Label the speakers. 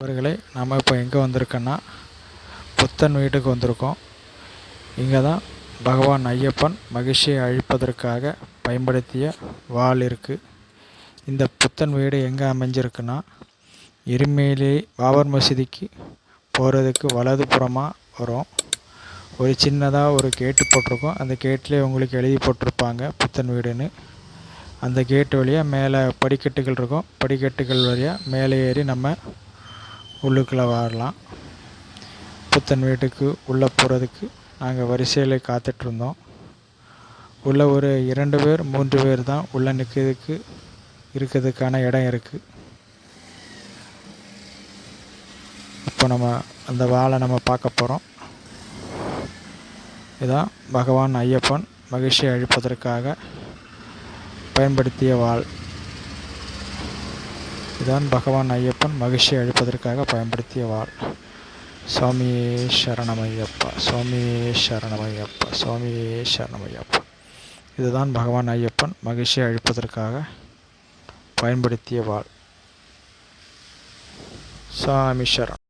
Speaker 1: நண்பர்களே நாம் இப்போ எங்கே வந்திருக்கோன்னா புத்தன் வீட்டுக்கு வந்திருக்கோம். இங்கே தான் பகவான் ஐயப்பன் மகிழ்ச்சியை அழிப்பதற்காக பயன்படுத்திய வாள் இருக்குது இந்த புத்தன் வீடு எங்கே அமைஞ்சிருக்குன்னா இருமையிலே பாபர் மசூதிக்கு போகிறதுக்கு வலது புறமாக வரும். ஒரு சின்னதாக ஒரு கேட்டு போட்டிருக்கோம். அந்த கேட்லேயே உங்களுக்கு எழுதி போட்டிருப்பாங்க புத்தன் வீடுன்னு. அந்த கேட்டு வழியாக மேலே படிக்கட்டுகள் இருக்கும். படிக்கட்டுகள் வழியாக மேலே ஏறி நம்ம உள்ளுக்குள்ளே வரலாம். புத்தன் வீட்டுக்கு உள்ளே போகிறதுக்கு நாங்கள் வரிசையில் காத்துட்ருந்தோம். உள்ளே ஒரு இரண்டு பேர் மூன்று பேர் தான் உள்ளே நிற்கிறதுக்கு இருக்கிறதுக்கான இடம் இருக்குது இப்போ நம்ம அந்த வாழை நம்ம பார்க்க போகிறோம் இதான் பகவான் ஐயப்பன் மகிழ்ச்சியை அழிப்பதற்காக பயன்படுத்திய வாள். இதான் பகவான் ஐயப்பன் மகிழ்ச்சியை அழிப்பதற்காக பயன்படுத்திய வாள் சுவாமியே சரணமையப்பா சுவாமியே சரணமையப்பா சுவாமியே சரணமையப்பா. இதுதான் பகவான் ஐயப்பன் மகிழ்ச்சியை அழிப்பதற்காக பயன்படுத்திய வாள் சாமி சரண்